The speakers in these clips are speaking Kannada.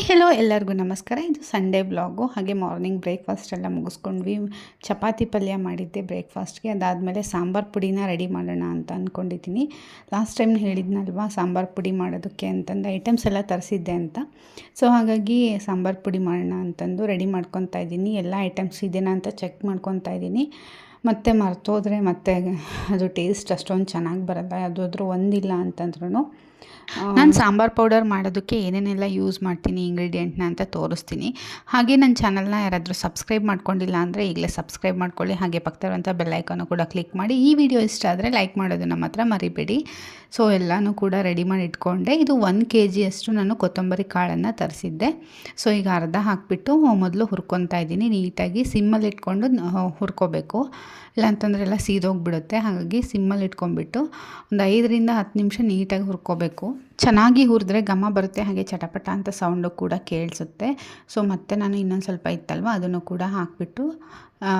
ಹಾಯ್ ಹೆಲೋ ಎಲ್ಲರಿಗೂ ನಮಸ್ಕಾರ. ಇದು ಸಂಡೇ ಬ್ಲಾಗು ಹಾಗೆ ಮಾರ್ನಿಂಗ್ ಬ್ರೇಕ್ಫಾಸ್ಟ್ ಎಲ್ಲ ಮುಗಿಸ್ಕೊಂಡ್ವಿ. ಚಪಾತಿ ಪಲ್ಯ ಮಾಡಿದ್ದೆ ಬ್ರೇಕ್ಫಾಸ್ಟ್ಗೆ ಅದಾದಮೇಲೆ ಸಾಂಬಾರು ಪುಡಿನ ರೆಡಿ ಮಾಡೋಣ ಅಂತ ಅಂದ್ಕೊಂಡಿದ್ದೀನಿ ಲಾಸ್ಟ್ ಟೈಮ್ ಹೇಳಿದ್ನಲ್ವಾ, ಸಾಂಬಾರು ಪುಡಿ ಮಾಡೋದಕ್ಕೆ ಅಂತಂದು ಐಟಮ್ಸ್ ಎಲ್ಲ ತರಿಸಿದ್ದೆ ಅಂತ. ಸೊ ಹಾಗಾಗಿ ಸಾಂಬಾರು ಪುಡಿ ಮಾಡೋಣ ಅಂತಂದು ರೆಡಿ ಮಾಡ್ಕೊತಾ ಇದ್ದೀನಿ. ಎಲ್ಲ ಐಟಮ್ಸ್ ಇದೆಯಾ ಅಂತ ಚೆಕ್ ಮಾಡ್ಕೊತಾ ಇದ್ದೀನಿ. ಮತ್ತು ಮರ್ತೋದ್ರೆ ಮತ್ತೆ ಅದು ಟೇಸ್ಟ್ ಅಷ್ಟೊಂದು ಚೆನ್ನಾಗಿ ಬರಲ್ಲ. ಯಾವುದಾದ್ರೂ ಒಂದಿಲ್ಲ ಅಂತಂದ್ರೂ ನಾನು ಸಾಂಬಾರು ಪೌಡರ್ ಮಾಡೋದಕ್ಕೆ ಏನೇನೆಲ್ಲ ಯೂಸ್ ಮಾಡ್ತೀನಿ ಇಂಗ್ರೀಡಿಯೆಂಟ್ನ ಅಂತ ತೋರಿಸ್ತೀನಿ. ಹಾಗೆ ನನ್ನ ಚಾನಲ್ನ ಯಾರಾದರೂ ಸಬ್ಸ್ಕ್ರೈಬ್ ಮಾಡ್ಕೊಂಡಿಲ್ಲ ಅಂದರೆ ಈಗಲೇ ಸಬ್ಸ್ಕ್ರೈಬ್ ಮಾಡ್ಕೊಳ್ಳಿ. ಹಾಗೆ ಪಕ್ಕದಲ್ಲಿರುವಂಥ ಬೆಲ್ಲೈಕನ್ನು ಕೂಡ ಕ್ಲಿಕ್ ಮಾಡಿ. ಈ ವಿಡಿಯೋ ಇಷ್ಟ ಆದರೆ ಲೈಕ್ ಮಾಡೋದು ನಮ್ಮ ಹತ್ರ ಮರಿಬೇಡಿ. ಸೊ ಎಲ್ಲನೂ ಕೂಡ ರೆಡಿ ಮಾಡಿ ಇಟ್ಕೊಂಡೆ. ಇದು ಒನ್ ಕೆ ಜಿಯಷ್ಟು ನಾನು ಕೊತ್ತಂಬರಿ ಕಾಳನ್ನು ತರಿಸಿದ್ದೆ. ಸೊ ಈಗ ಅರ್ಧ ಹಾಕಿಬಿಟ್ಟು ಮೊದಲು ಹುರ್ಕೊತಾ ಇದ್ದೀನಿ. ನೀಟಾಗಿ ಸಿಮ್ಮಲ್ಲಿ ಇಟ್ಕೊಂಡು ಹುರ್ಕೋಬೇಕು. ಇಲ್ಲಾಂತಂದ್ರೆ ಎಲ್ಲ ಸೀದೋಗಿಬಿಡುತ್ತೆ. ಹಾಗಾಗಿ ಸಿಮ್ಮಲ್ಲಿ ಇಟ್ಕೊಂಡ್ಬಿಟ್ಟು ಒಂದು ಐದರಿಂದ ಹತ್ತು ನಿಮಿಷ ನೀಟಾಗಿ ಹುರ್ಕೋಬೇಕು. ಚೆನ್ನಾಗಿ ಹುರಿದ್ರೆ ಘಮ ಬರುತ್ತೆ, ಹಾಗೆ ಚಟಪಟ ಅಂತ ಸೌಂಡು ಕೂಡ ಕೇಳಿಸುತ್ತೆ. ಸೊ ಮತ್ತೆ ನಾನು ಇನ್ನೊಂದು ಸ್ವಲ್ಪ ಇತ್ತಲ್ವ, ಅದನ್ನು ಕೂಡ ಹಾಕಿಬಿಟ್ಟು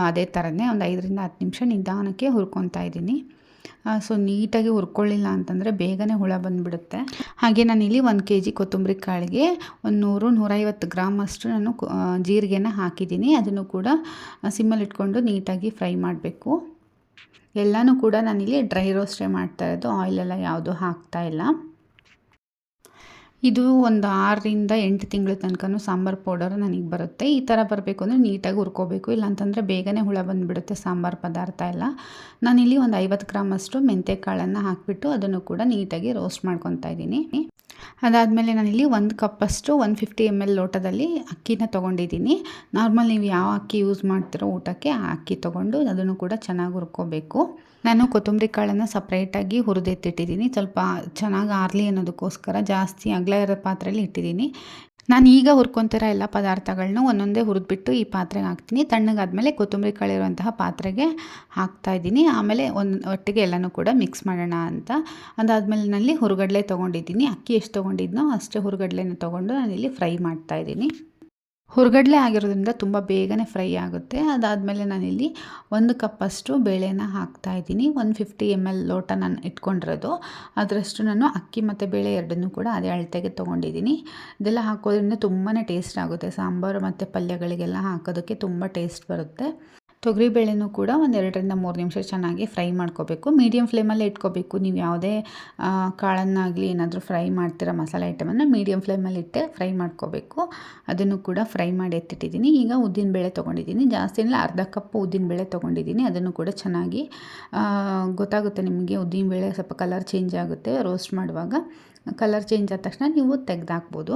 ಅದೇ ಥರನೇ ಒಂದು ಐದರಿಂದ ಹತ್ತು ನಿಮಿಷ ನಿಧಾನಕ್ಕೆ ಹುರ್ಕೊತಾ ಇದ್ದೀನಿ. ಸೊ ನೀಟಾಗಿ ಹುರ್ಕೊಳ್ಳಿಲ್ಲ ಅಂತಂದರೆ ಬೇಗನೆ ಹುಳ ಬಂದುಬಿಡುತ್ತೆ. ಹಾಗೆ ನಾನಿಲ್ಲಿ ಒಂದು ಕೆ ಜಿ ಕೊತ್ತಂಬರಿ ಕಾಳಿಗೆ ಒಂದು ನೂರು, ನೂರೈವತ್ತು ಗ್ರಾಮ್ ಅಷ್ಟು ನಾನು ಜೀರಿಗೆನ ಹಾಕಿದ್ದೀನಿ. ಅದನ್ನು ಕೂಡ ಸಿಮ್ಮಲ್ಲಿ ಇಟ್ಕೊಂಡು ನೀಟಾಗಿ ಫ್ರೈ ಮಾಡಬೇಕು. ಎಲ್ಲನೂ ಕೂಡ ನಾನಿಲ್ಲಿ ಡ್ರೈ ರೋಸ್ಟೇ ಮಾಡ್ತಾ ಇರೋದು ಆಯಿಲೆಲ್ಲ ಯಾವುದೂ ಹಾಕ್ತಾ ಇಲ್ಲ. ಇದು ಒಂದು ಆರರಿಂದ ಎಂಟು ತಿಂಗಳ ತನಕ ಸಾಂಬಾರು ಪೌಡರ್ ನನಗೆ ಬರುತ್ತೆ. ಈ ಥರ ಬರಬೇಕು ಅಂದರೆ ನೀಟಾಗಿ ಹುರ್ಕೋಬೇಕು. ಇಲ್ಲಾಂತಂದರೆ ಬೇಗನೆ ಹುಳ ಬಂದುಬಿಡುತ್ತೆ ಸಾಂಬಾರು ಪದಾರ್ಥ ಎಲ್ಲ. ನಾನಿಲ್ಲಿ ಒಂದು ಐವತ್ತು ಗ್ರಾಮಷ್ಟು ಮೆಂತ್ಯ ಕಾಳನ್ನು ಹಾಕಿಬಿಟ್ಟು ಅದನ್ನು ಕೂಡ ನೀಟಾಗಿ ರೋಸ್ಟ್ ಮಾಡ್ಕೊತಾ ಇದ್ದೀನಿ. ಅದಾದಮೇಲೆ ನಾನಿಲ್ಲಿ ಒಂದು ಕಪ್ಪಷ್ಟು ಒನ್ ಫಿಫ್ಟಿ ಎಂ ಎಲ್ ಲೋಟದಲ್ಲಿ ಅಕ್ಕಿನ ತೊಗೊಂಡಿದ್ದೀನಿ. ನಾರ್ಮಲ್ ನೀವು ಯಾವ ಅಕ್ಕಿ ಯೂಸ್ ಮಾಡ್ತಿರೋ ಊಟಕ್ಕೆ ಆ ಅಕ್ಕಿ ತೊಗೊಂಡು ಅದನ್ನು ಕೂಡ ಚೆನ್ನಾಗಿ ಹುರ್ಕೋಬೇಕು. ನಾನು ಕೊತ್ತಂಬರಿ ಕಾಳನ್ನು ಸಪ್ರೇಟಾಗಿ ಹುರಿದೆತ್ತಿಟ್ಟಿದ್ದೀನಿ ಸ್ವಲ್ಪ ಚೆನ್ನಾಗಿ ಆರಲಿ ಅನ್ನೋದಕ್ಕೋಸ್ಕರ ಜಾಸ್ತಿ ಅಗಲ ಇರೋ ಪಾತ್ರೆಯಲ್ಲಿ ಇಟ್ಟಿದ್ದೀನಿ. ನಾನು ಈಗ ಹುರ್ಕೊತಿರೋ ಎಲ್ಲ ಪದಾರ್ಥಗಳನ್ನೂ ಒಂದೊಂದೇ ಹುರಿದ್ಬಿಟ್ಟು ಈ ಪಾತ್ರೆಗೆ ಹಾಕ್ತೀನಿ. ತಣ್ಣಗಾದಮೇಲೆ ಕೊತ್ತಂಬರಿ ಕಾಳಿರುವಂತಹ ಪಾತ್ರೆಗೆ ಹಾಕ್ತಾ ಇದ್ದೀನಿ. ಆಮೇಲೆ ಒಂದು ಒಟ್ಟಿಗೆ ಎಲ್ಲನೂ ಕೂಡ ಮಿಕ್ಸ್ ಮಾಡೋಣ ಅಂತ. ಅದಾದಮೇಲೆ ನಲ್ಲಿ ಹುರುಗಡಲೆ ತೊಗೊಂಡಿದ್ದೀನಿ. ಅಕ್ಕಿ ಎಷ್ಟು ತೊಗೊಂಡಿದ್ನೋ ಅಷ್ಟೇ ಹುರುಗಡಲೆನ ತೊಗೊಂಡು ನಾನಿಲ್ಲಿ ಫ್ರೈ ಮಾಡ್ತಾಯಿದ್ದೀನಿ ಹುರ್ಗಡ್ಲೆ ಆಗಿರೋದ್ರಿಂದ ತುಂಬ ಬೇಗನೆ ಫ್ರೈ ಆಗುತ್ತೆ. ಅದಾದಮೇಲೆ ನಾನಿಲ್ಲಿ ಒಂದು ಕಪ್ಪಷ್ಟು ಬೇಳೆನ ಹಾಕ್ತಾ ಇದ್ದೀನಿ. ಒಂದು ಫಿಫ್ಟಿ ಎಂ ಎಲ್ ಲೋಟ ನಾನು ಇಟ್ಕೊಂಡಿರೋದು. ಅದರಷ್ಟು ನಾನು ಅಕ್ಕಿ ಮತ್ತು ಬೇಳೆ ಎರಡನ್ನೂ ಕೂಡ ಅದೇ ಅಳತೆಗೆ ತೊಗೊಂಡಿದ್ದೀನಿ. ಇದೆಲ್ಲ ಹಾಕೋದ್ರಿಂದ ತುಂಬಾ ಟೇಸ್ಟ್ ಆಗುತ್ತೆ. ಸಾಂಬಾರು ಮತ್ತು ಪಲ್ಯಗಳಿಗೆಲ್ಲ ಹಾಕೋದಕ್ಕೆ ತುಂಬ ಟೇಸ್ಟ್ ಬರುತ್ತೆ. ತೊಗರಿಬೇಳೆನೂ ಕೂಡ ಒಂದು ಎರಡರಿಂದ ಮೂರು ನಿಮಿಷ ಚೆನ್ನಾಗಿ ಫ್ರೈ ಮಾಡ್ಕೋಬೇಕು. ಮೀಡಿಯಮ್ ಫ್ಲೇಮಲ್ಲೇ ಇಟ್ಕೋಬೇಕು. ನೀವು ಯಾವುದೇ ಕಾಳನ್ನಾಗಲಿ ಏನಾದರೂ ಫ್ರೈ ಮಾಡ್ತೀರಾ ಮಸಾಲೆ ಐಟಮನ್ನು ಮೀಡಿಯಮ್ ಫ್ಲೇಮಲ್ಲಿ ಇಟ್ಟೆ ಫ್ರೈ ಮಾಡ್ಕೋಬೇಕು. ಅದನ್ನು ಕೂಡ ಫ್ರೈ ಮಾಡಿ ಎತ್ತಿಟ್ಟಿದ್ದೀನಿ. ಈಗ ಉದ್ದಿನಬೇಳೆ ತೊಗೊಂಡಿದ್ದೀನಿ. ಜಾಸ್ತಿ ಇಲ್ಲ, ಅರ್ಧ ಕಪ್ ಉದ್ದಿನಬೇಳೆ ತೊಗೊಂಡಿದ್ದೀನಿ. ಅದನ್ನು ಕೂಡ ಚೆನ್ನಾಗಿ ಗೊತ್ತಾಗುತ್ತೆ ನಿಮಗೆ ಉದ್ದಿನಬೇಳೆ ಸ್ವಲ್ಪ ಕಲರ್ ಚೇಂಜ್ ಆಗುತ್ತೆ. ರೋಸ್ಟ್ ಮಾಡುವಾಗ. ಕಲರ್ ಚೇಂಜ್ ಆದ ತಕ್ಷಣ ನೀವು ತೆಗೆದಾಕ್ಬೋದು.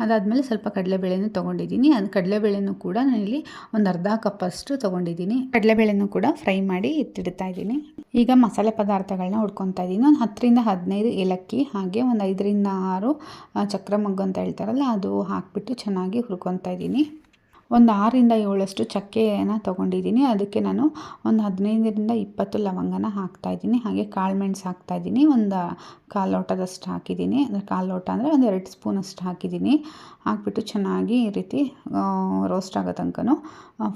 ಅದಾದಮೇಲೆ ಸ್ವಲ್ಪ ಕಡಲೆಬೇಳೆನೂ ತೊಗೊಂಡಿದ್ದೀನಿ. ಅದು ಕಡಲೆಬೇಳೆನೂ ಕೂಡ ನಾನಿಲ್ಲಿ ಒಂದು ಅರ್ಧ ಕಪ್ಪಷ್ಟು ತೊಗೊಂಡಿದ್ದೀನಿ. ಕಡಲೆಬೇಳೆನೂ ಕೂಡ ಫ್ರೈ ಮಾಡಿ ಎತ್ತಿಡ್ತಾ ಇದ್ದೀನಿ. ಈಗ ಮಸಾಲೆ ಪದಾರ್ಥಗಳನ್ನ ಹುಡ್ಕೊತಾ ಇದ್ದೀನಿ. ಒಂದು ಹತ್ತರಿಂದ ಹದಿನೈದು ಏಲಕ್ಕಿ, ಹಾಗೆ ಒಂದು ಐದರಿಂದ ಆರು ಚಕ್ರ ಮಗ್ಗು ಅಂತ ಹೇಳ್ತಾರಲ್ಲ, ಅದು ಹಾಕಿಬಿಟ್ಟು ಚೆನ್ನಾಗಿ ಹುರ್ಕೊತಾ ಇದ್ದೀನಿ. ಒಂದು ಆರರಿಂದ ಏಳಷ್ಟು ಚಕ್ಕೆಯನ್ನು ತೊಗೊಂಡಿದ್ದೀನಿ. ಅದಕ್ಕೆ ನಾನು ಒಂದು ಹದಿನೈದರಿಂದ ಇಪ್ಪತ್ತು ಲವಂಗನ ಹಾಕ್ತಾಯಿದ್ದೀನಿ ಹಾಗೆ ಕಾಳು ಮೆಣಸು ಹಾಕ್ತಾಯಿದ್ದೀನಿ ಒಂದು ಕಾಲು ಲೋಟದಷ್ಟು ಹಾಕಿದ್ದೀನಿ. ಅಂದರೆ ಕಾಲು ಲೋಟ ಅಂದರೆ ಒಂದು ಎರಡು ಸ್ಪೂನಷ್ಟು ಹಾಕಿದ್ದೀನಿ. ಹಾಕ್ಬಿಟ್ಟು ಚೆನ್ನಾಗಿ ಈ ರೀತಿ ರೋಸ್ಟ್ ಆಗೋ ತನಕನೂ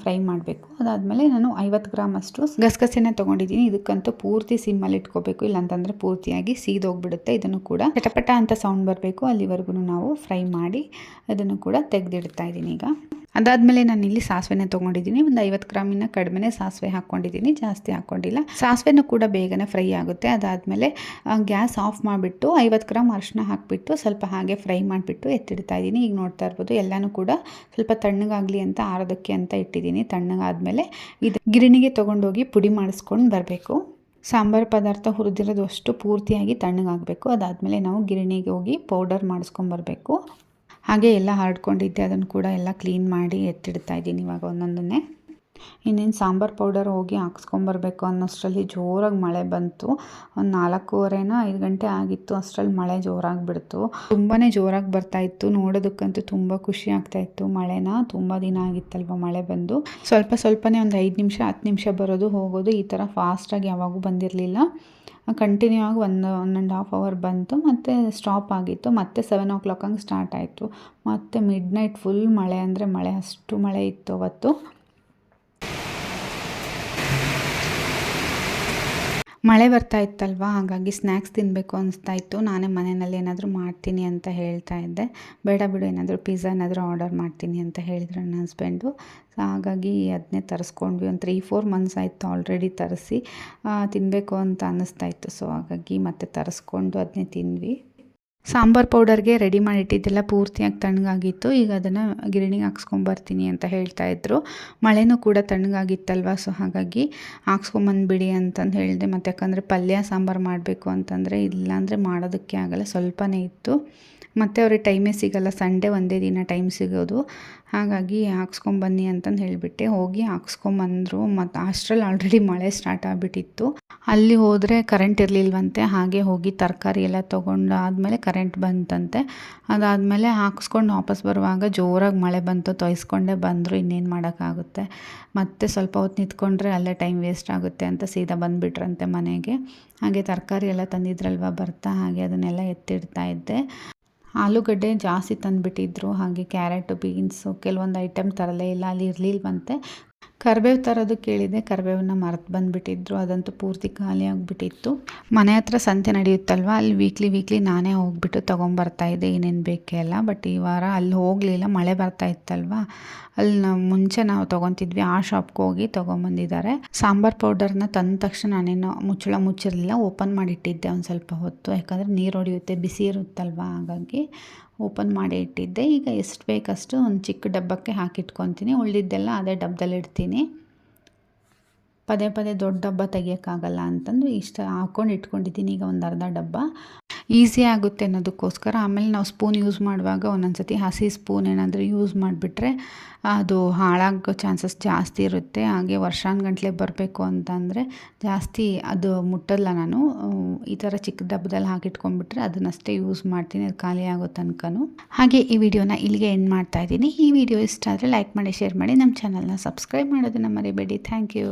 ಫ್ರೈ ಮಾಡಬೇಕು. ಅದಾದಮೇಲೆ ನಾನು ಐವತ್ತು ಗ್ರಾಮಷ್ಟು ಗಸಗಸೆನ ತೊಗೊಂಡಿದ್ದೀನಿ. ಇದಕ್ಕಂತೂ ಪೂರ್ತಿ ಸಿಮ್ಮಲ್ಲಿ ಇಟ್ಕೋಬೇಕು. ಇಲ್ಲಾಂತಂದರೆ ಪೂರ್ತಿಯಾಗಿ ಸೀದೋಗ್ಬಿಡುತ್ತೆ ಇದನ್ನು ಕೂಡ ಚಟಪಟ ಅಂತ ಸೌಂಡ್ ಬರಬೇಕು. ಅಲ್ಲಿವರೆಗೂ ನಾವು ಫ್ರೈ ಮಾಡಿ ಅದನ್ನು ಕೂಡ ತೆಗೆದಿಡ್ತಾ ಇದ್ದೀನಿ ಈಗ. ಅದಾದಮೇಲೆ ನಾನು ಇಲ್ಲಿ ಸಾಸಿವೆನ ತೊಗೊಂಡಿದ್ದೀನಿ. ಒಂದು ಐವತ್ತು ಗ್ರಾಮಿನ ಕಡಿಮೆ ಸಾಸಿವೆ ಹಾಕ್ಕೊಂಡಿದ್ದೀನಿ ಜಾಸ್ತಿ ಹಾಕ್ಕೊಂಡಿಲ್ಲ ಸಾಸಿವೆನೂ ಕೂಡ ಬೇಗನೆ ಫ್ರೈ ಆಗುತ್ತೆ. ಅದಾದಮೇಲೆ ಗ್ಯಾಸ್ ಆಫ್ ಮಾಡಿಬಿಟ್ಟು ಐವತ್ತು ಗ್ರಾಮ್ ಅರಿಶಿನ ಹಾಕಿಬಿಟ್ಟು ಸ್ವಲ್ಪ ಹಾಗೆ ಫ್ರೈ ಮಾಡಿಬಿಟ್ಟು ಎತ್ತಿಡ್ತಾ ಇದ್ದೀನಿ. ಈಗ ನೋಡ್ತಾ ಇರ್ಬೋದು ಎಲ್ಲನೂ ಕೂಡ ಸ್ವಲ್ಪ ತಣ್ಣಗಾಗಲಿ ಅಂತ ಆರೋದಕ್ಕೆ ಅಂತ ಇಟ್ಟಿದ್ದೀನಿ. ತಣ್ಣಗಾದಮೇಲೆ ಇದು ಗಿರಣಿಗೆ ತೊಗೊಂಡೋಗಿ ಪುಡಿ ಮಾಡಿಸ್ಕೊಂಡು ಬರಬೇಕು. ಸಾಂಬಾರು ಪದಾರ್ಥ ಹುರಿದಿರೋದು ಅಷ್ಟು ಪೂರ್ತಿಯಾಗಿ ತಣ್ಣಗಾಗಬೇಕು. ಅದಾದಮೇಲೆ ನಾವು ಗಿರಣಿಗೆ ಹೋಗಿ ಪೌಡರ್ ಮಾಡಿಸ್ಕೊಂಬರ್ಬೇಕು ಹಾಗೆ ಎಲ್ಲ ಹರಡ್ಕೊಂಡಿದ್ದೆ ಅದನ್ನು ಕೂಡ ಎಲ್ಲ ಕ್ಲೀನ್ ಮಾಡಿ ಎತ್ತಿಡ್ತಾ ಇದ್ದೀನಿ ಇವಾಗ ಒಂದೊಂದನ್ನೇ. ಇನ್ನೇನು ಸಾಂಬಾರು ಪೌಡರ್ ಹೋಗಿ ಹಾಕ್ಸ್ಕೊಂಬರ್ಬೇಕು ಅನ್ನೋಷ್ಟರಲ್ಲಿ ಜೋರಾಗಿ ಮಳೆ ಬಂತು. ಒಂದು ನಾಲ್ಕೂವರೆನ ಐದು ಗಂಟೆ ಆಗಿತ್ತು ಅಷ್ಟರಲ್ಲಿ ಮಳೆ ಜೋರಾಗಿ ಬಿಡ್ತು ತುಂಬಾ ಜೋರಾಗಿ ಬರ್ತಾಯಿತ್ತು ನೋಡೋದಕ್ಕಂತೂ ತುಂಬ ಖುಷಿ ಆಗ್ತಾಯಿತ್ತು ಮಳೆನ ತುಂಬ ದಿನ ಆಗಿತ್ತಲ್ವ ಮಳೆ ಬಂದು. ಸ್ವಲ್ಪ ಸ್ವಲ್ಪನೇ ಒಂದು ಐದು ನಿಮಿಷ, ಹತ್ತು ನಿಮಿಷ ಬರೋದು, ಹೋಗೋದು ಈ ಥರ ಫಾಸ್ಟಾಗಿ ಯಾವಾಗೂ ಬಂದಿರಲಿಲ್ಲ. ಕಂಟಿನ್ಯೂ ಆಗಿ ಒಂದು ಒನ್ ಆ್ಯಂಡ್ ಹಾಫ್ ಅವರ್ ಬಂತು. ಮತ್ತು ಸ್ಟಾಪ್ ಆಗಿತ್ತು. ಮತ್ತೆ ಸೆವೆನ್ ಓ ಕ್ಲಾಕ್ ಹಂಗೆ ಸ್ಟಾರ್ಟ್ ಆಯಿತು. ಮತ್ತು ಮಿಡ್ ನೈಟ್ ಫುಲ್ ಮಳೆ ಅಂದರೆ ಮಳೆ, ಅಷ್ಟು ಮಳೆ ಇತ್ತು ಅವತ್ತು. ಮಳೆ ಬರ್ತಾ ಇತ್ತಲ್ವ? ಹಾಗಾಗಿ ಸ್ನ್ಯಾಕ್ಸ್ ತಿನ್ನಬೇಕು ಅನಿಸ್ತಾ ಇತ್ತು. ನಾನೇ ಮನೆಯಲ್ಲಿ ಏನಾದರೂ ಮಾಡ್ತೀನಿ ಅಂತ ಹೇಳ್ತಾ ಇದ್ದೆ. ಬೇಡ ಬಿಡು, ಏನಾದರೂ ಪಿಜ್ಜಾ ಏನಾದರೂ ಆರ್ಡರ್ ಮಾಡ್ತೀನಿ ಅಂತ ಹೇಳಿದ್ರು ನನ್ನ ಹಸ್ಬೆಂಡು ಸೊ ಹಾಗಾಗಿ ಅದನ್ನೇ ತರಿಸ್ಕೊಂಡ್ವಿ. ಒಂದು ತ್ರೀ ಫೋರ್ ಮಂತ್ಸ್ ಆಯಿತು ಆಲ್ರೆಡಿ ತರಿಸಿ. ತಿನ್ನಬೇಕು ಅಂತ ಅನ್ನಿಸ್ತಾ ಇತ್ತು. ಸೊ ಹಾಗಾಗಿ ಮತ್ತೆ ತರಿಸ್ಕೊಂಡು ಅದನ್ನೇ ತಿಂದ್ವಿ. ಸಾಂಬಾರ್ ಪೌಡರ್ಗೆ ರೆಡಿ ಮಾಡಿಟ್ಟಿದ್ದೆಲ್ಲ ಪೂರ್ತಿಯಾಗಿ ತಣ್ಣಗಾಗಿತ್ತು. ಈಗ ಅದನ್ನು ಗಿರಣಿಗೆ ಹಾಕ್ಸ್ಕೊಂಬರ್ತೀನಿ ಅಂತ ಹೇಳ್ತಾ ಇದ್ರು. ಮಳೆನೂ ಕೂಡ ತಣ್ಣಗಾಗಿತ್ತಲ್ವ? ಸೊ ಹಾಗಾಗಿ ಹಾಕ್ಸ್ಕೊಂಬಂದ್ಬಿಡಿ ಅಂತಂದು ಹೇಳಿದೆ. ಮತ್ತು ಯಾಕಂದರೆ ಪಲ್ಯ ಸಾಂಬಾರು ಮಾಡಬೇಕು ಅಂತಂದರೆ ಇಲ್ಲಾಂದರೆ ಮಾಡೋದಕ್ಕೆ ಆಗಲ್ಲ. ಸ್ವಲ್ಪನೇ ಇತ್ತು. ಮತ್ತು ಅವ್ರಿಗೆ ಟೈಮೇ ಸಿಗಲ್ಲ. ಸಂಡೇ ಒಂದೇ ದಿನ ಟೈಮ್ ಸಿಗೋದು. ಹಾಗಾಗಿ ಹಾಕ್ಸ್ಕೊಂಬನ್ನಿ ಅಂತಂದು ಹೇಳಿಬಿಟ್ಟೆ. ಹೋಗಿ ಹಾಕ್ಸ್ಕೊಂಬಂದರು ಮತ್ತು ಅಷ್ಟರಲ್ಲಿ ಆಲ್ರೆಡಿ ಮಳೆ ಸ್ಟಾರ್ಟ್ ಆಗಿಬಿಟ್ಟಿತ್ತು. ಅಲ್ಲಿ ಹೋದರೆ ಕರೆಂಟ್ ಇರಲಿಲ್ವಂತೆ. ಹಾಗೆ ಹೋಗಿ ತರಕಾರಿ ಎಲ್ಲ ತೊಗೊಂಡು ಆದಮೇಲೆ ಕರೆಂಟ್ ಬಂತಂತೆ. ಅದಾದಮೇಲೆ ಹಾಕ್ಸ್ಕೊಂಡು ವಾಪಸ್ ಬರುವಾಗ ಜೋರಾಗಿ ಮಳೆ ಬಂತು. ತೊಯ್ಸ್ಕೊಂಡೇ ಬಂದರು. ಇನ್ನೇನು ಮಾಡೋಕ್ಕಾಗುತ್ತೆ? ಮತ್ತೆ ಸ್ವಲ್ಪ ಹೊತ್ತು ನಿಂತ್ಕೊಂಡ್ರೆ ಅಲ್ಲೇ ಟೈಮ್ ವೇಸ್ಟ್ ಆಗುತ್ತೆ ಅಂತ ಸೀದಾ ಬಂದುಬಿಟ್ರಂತೆ ಮನೆಗೆ. ಹಾಗೆ ತರಕಾರಿ ಎಲ್ಲ ತಂದಿದ್ರಲ್ವ ಬರ್ತಾ? ಹಾಗೆ ಅದನ್ನೆಲ್ಲ ಎತ್ತಿಡ್ತಾ ಇದ್ದೆ. ಆಲೂಗಡ್ಡೆ ಜಾಸ್ತಿ ತಂದುಬಿಟ್ಟಿದ್ರು ಹಾಗೆ ಕ್ಯಾರೆಟು ಬೀನ್ಸು ಕೆಲವೊಂದು ಐಟಮ್ ತರಲೇ ಇಲ್ಲ ಅಲ್ಲಿ ಇರಲಿಲ್ವಂತೆ. ಕರಿಬೇವು ತರೋದು ಕೇಳಿದೆ ಕರ್ಬೇವನ್ನ ಮರೆತು ಬಂದುಬಿಟ್ಟಿದ್ರು. ಅದಂತೂ ಪೂರ್ತಿ ಖಾಲಿ ಆಗಿಬಿಟ್ಟಿತ್ತು. ಮನೆ ಹತ್ರ ಸಂತೆ ನಡೆಯುತ್ತಲ್ವ? ಅಲ್ಲಿ ವೀಕ್ಲಿ ವೀಕ್ಲಿ ನಾನೇ ಹೋಗ್ಬಿಟ್ಟು ತೊಗೊಂಬರ್ತಾ ಇದ್ದೆ. ಏನೇನು ಬೇಕೆಲ್ಲ ಬಟ್ ಈ ವಾರ ಅಲ್ಲಿ ಹೋಗಲಿಲ್ಲ. ಮಳೆ ಬರ್ತಾ ಇತ್ತಲ್ವ? ಅಲ್ಲಿ ನಾವು ಮುಂಚೆ ನಾವು ತೊಗೊತಿದ್ವಿ. ಆ ಶಾಪ್ಗೆ ಹೋಗಿ ತೊಗೊಂಬಂದಿದ್ದಾರೆ. ಸಾಂಬಾರ್ ಪೌಡರ್ನ ತಂದ ತಕ್ಷಣ ನಾನೇನು ಮುಚ್ಚಳ ಮುಚ್ಚಿರಲಿಲ್ಲ. ಓಪನ್ ಮಾಡಿಟ್ಟಿದ್ದೆ ಒಂದು ಸ್ವಲ್ಪ ಹೊತ್ತು. ಯಾಕಂದರೆ ನೀರು ಹೊಡೆಯುತ್ತೆ, ಬಿಸಿ ಇರುತ್ತಲ್ವ? ಹಾಗಾಗಿ ಓಪನ್ ಮಾಡಿ ಇಟ್ಟಿದ್ದೆ. ಈಗ ಎಷ್ಟು ಬೇಕಷ್ಟು ಒಂದು ಚಿಕ್ಕ ಡಬ್ಬಕ್ಕೆ ಹಾಕಿಟ್ಕೊತೀನಿ. ಉಳಿದಿದ್ದೆಲ್ಲ ಅದೇ ಡಬ್ಬದಲ್ಲಿ ಇಡ್ತೀನಿ ಪದೇ ಪದೇ ದೊಡ್ಡ ಡಬ್ಬ ತೆಗಿಯೋಕ್ಕಾಗಲ್ಲ ಅಂತಂದು ಇಷ್ಟ ಹಾಕ್ಕೊಂಡು ಇಟ್ಕೊಂಡಿದ್ದೀನಿ ಈಗ ಒಂದು ಅರ್ಧ ಡಬ್ಬ. ಈಸಿ ಆಗುತ್ತೆ ಅನ್ನೋದಕ್ಕೋಸ್ಕರ ಆಮೇಲೆ ನಾವು ಸ್ಪೂನ್ ಯೂಸ್ ಮಾಡುವಾಗ ಒಂದೊಂದು ಸತಿ ಹಸಿ ಸ್ಪೂನ್ ಏನಾದರೂ ಯೂಸ್ ಮಾಡಿಬಿಟ್ರೆ ಅದು ಹಾಳಾಗೋ ಚಾನ್ಸಸ್ ಜಾಸ್ತಿ ಇರುತ್ತೆ. ಹಾಗೆ ವರ್ಷಾನುಗಟ್ಲೆ ಬರಬೇಕು ಅಂತಂದರೆ ಜಾಸ್ತಿ ಅದು ಮುಟ್ಟಲ್ಲ ನಾನು. ಈ ಥರ ಚಿಕ್ಕ ಡಬ್ಬದಲ್ಲಿ ಹಾಕಿಟ್ಕೊಂಡ್ಬಿಟ್ರೆ ಅದನ್ನಷ್ಟೇ ಯೂಸ್ ಮಾಡ್ತೀನಿ, ಅದು ಖಾಲಿ ಆಗೋ ತನಕನೂ. ಹಾಗೆ ಈ ವಿಡಿಯೋನ ಇಲ್ಲಿಗೆ ಎಂಡ್ ಮಾಡ್ತಾ ಇದ್ದೀನಿ. ಈ ವಿಡಿಯೋ ಇಷ್ಟ ಆದರೆ ಲೈಕ್ ಮಾಡಿ ಶೇರ್ ಮಾಡಿ. ನಮ್ಮ ಚಾನಲ್ನ ಸಬ್ಸ್ಕ್ರೈಬ್ ಮಾಡೋದನ್ನು ಮರಿಬೇಡಿ. Thank you